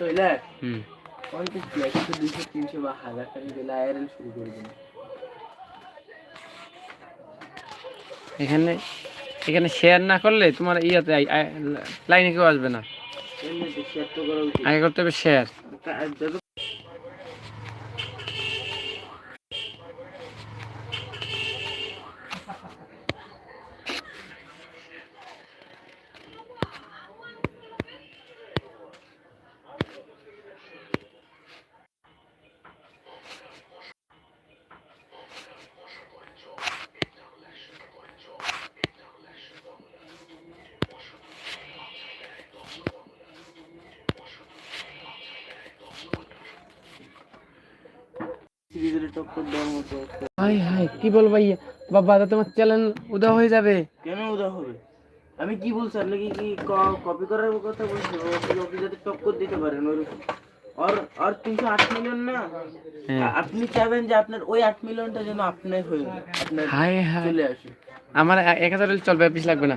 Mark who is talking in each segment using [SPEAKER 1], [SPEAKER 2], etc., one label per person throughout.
[SPEAKER 1] হইলে পঞ্চাশ তিনশো বা হাজার টাকা দিলে শুরু করে দিন
[SPEAKER 2] এখানে এখানে শেয়ার না করলে তোমার ইয়াতে লাইনে কেউ আসবে না। আগে করতে হবে শেয়ার হাই হাই কি বল ভাইয়া? বাবা দাদা তোমার চ্যানেল উদা হয়ে যাবে।
[SPEAKER 1] কেন উদা হবে? আমি কি বলছি আপনি কি কপি করার কথা বলছি আপনি যাতে টক্কর দিতে পারেন ওইরকম আর আর তিনশো আট মিলিয়ন না?
[SPEAKER 2] হ্যাঁ।
[SPEAKER 1] আপনি চাইবেন যে আপনার ওই আট মিলিয়নটা যেন আপনার হয়ে আপনার
[SPEAKER 2] হাই হাই।
[SPEAKER 1] চলে আসে।
[SPEAKER 2] আমার এক হাজার চলবে পিস লাগবে না।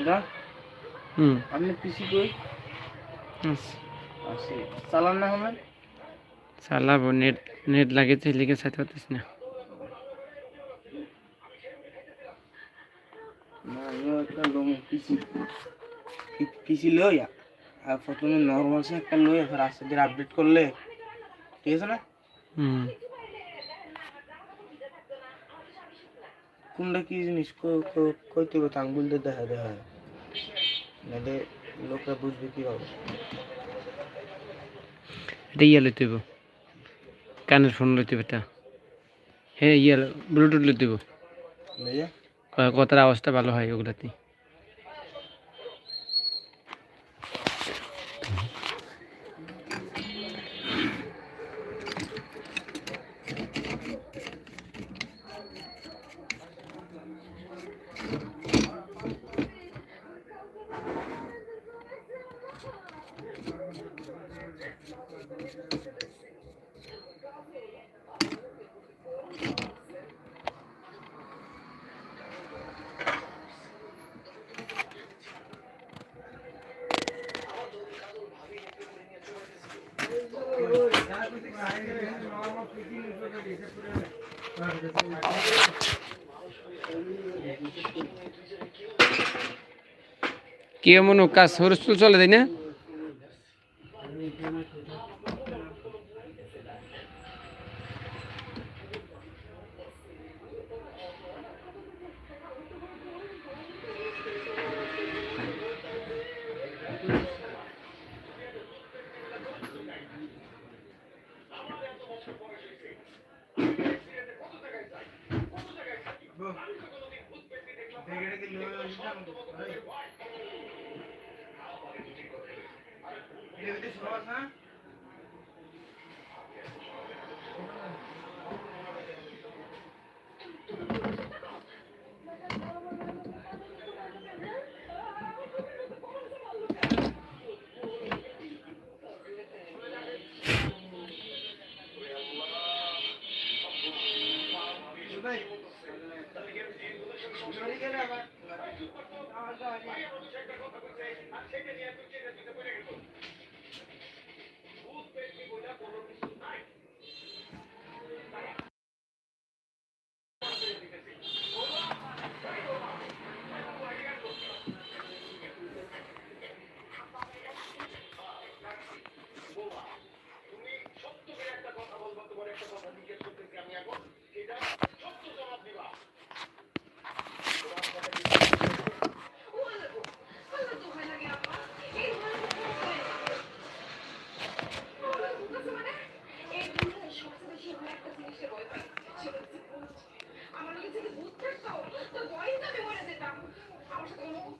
[SPEAKER 1] এটা?
[SPEAKER 2] হুম।
[SPEAKER 1] আপনি পিসি কই। আছে চালান না আমার
[SPEAKER 2] চালাবো নেট নেট লাগিয়েছে লিখে চাইতে পারতিস না।
[SPEAKER 1] না পিসি পিসি লই আর প্রথমে নর্মাল সে একটা লই এবার আস্তে আপডেট করলে ঠিক আছে না?
[SPEAKER 2] হুম।
[SPEAKER 1] কোনটা কি জিনিস কইতে হবে আঙ্গুল দিয়ে দেখা দেখা। নাহলে লোকরা বুঝবে কি হবে।
[SPEAKER 2] এটা ইয়ে লইতে হইব। কানের ফোন লইতে হবে এটা। হ্যাঁ ইয়ে ব্লুটুথ লইতে হইব। কথার আওয়াজটা ভালো হয় ওগুলাতে। কি এমন কাজ? সরস্তুল চলে তাই না?
[SPEAKER 3] আমার কাছে যদি ভূত থাকতো তো ভয়ে তো আমি মরে যেতাম আমার Thank you.